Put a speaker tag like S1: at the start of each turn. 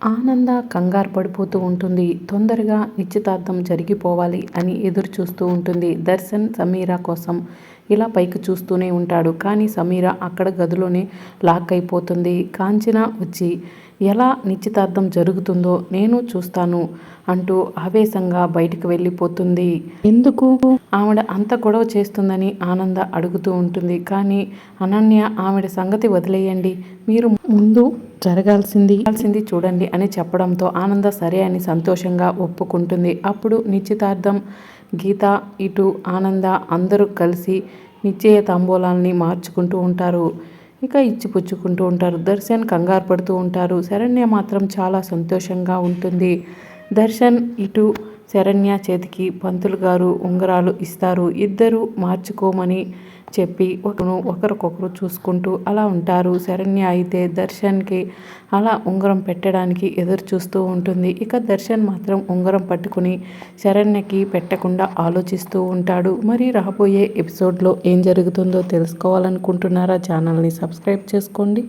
S1: ఆనంద కంగారు పడిపోతూ ఉంటుంది. తొందరగా నిశ్చితార్థం జరిగిపోవాలి అని ఎదురు చూస్తూ ఉంటుంది. దర్శన్ సమీర కోసం ఇలా పైకి చూస్తూనే ఉంటాడు. కానీ సమీర అక్కడ గదిలోనే లాక్ అయిపోతుంది. కాంచన వచ్చి ఎలా నిశ్చితార్థం జరుగుతుందో నేను చూస్తాను అంటూ ఆవేశంగా బయటికి వెళ్ళిపోతుంది. ఎందుకు? ఆవిడ అంత గొడవ చేస్తుందని ఆనంద అడుగుతూ ఉంటుంది. కానీ అనన్య ఆవిడ సంగతి వదిలేయండి. మీరు ముందు జరగాల్సింది. జరగాల్సింది చూడండి అని చెప్పడంతో ఆనంద సరే అని సంతోషంగా ఒప్పుకుంటుంది. అప్పుడు నిశ్చితార్థం గీత ఇటు ఆనంద అందరూ కలిసి నిశ్చయ తాంబూలాల్ని మార్చుకుంటూ ఉంటారు. ఇక ఇచ్చిపుచ్చుకుంటూ ఉంటారు. దర్శన్ కంగారు పడుతూ ఉంటారు. శరణ్య మాత్రం చాలా సంతోషంగా ఉంటుంది. దర్శన్ ఇటు శరణ్య చేతికి పంతులు గారు ఉంగరాలు ఇస్తారు. ఇద్దరు మార్చుకోమని చెప్పి ఒకరు ఒకరికొకరు చూసుకుంటూ అలా ఉంటారు. శరణ్య అయితే దర్శన్కి అలా ఉంగరం పెట్టడానికి ఎదురు చూస్తూ ఉంటుంది. ఇక దర్శన్ మాత్రం ఉంగరం పట్టుకుని శరణ్యకి పెట్టకుండా ఆలోచిస్తూ ఉంటాడు. మరి రాబోయే ఎపిసోడ్లో ఏం జరుగుతుందో తెలుసుకోవాలనుకుంటున్నారా? ఛానల్ని సబ్స్క్రైబ్ చేసుకోండి.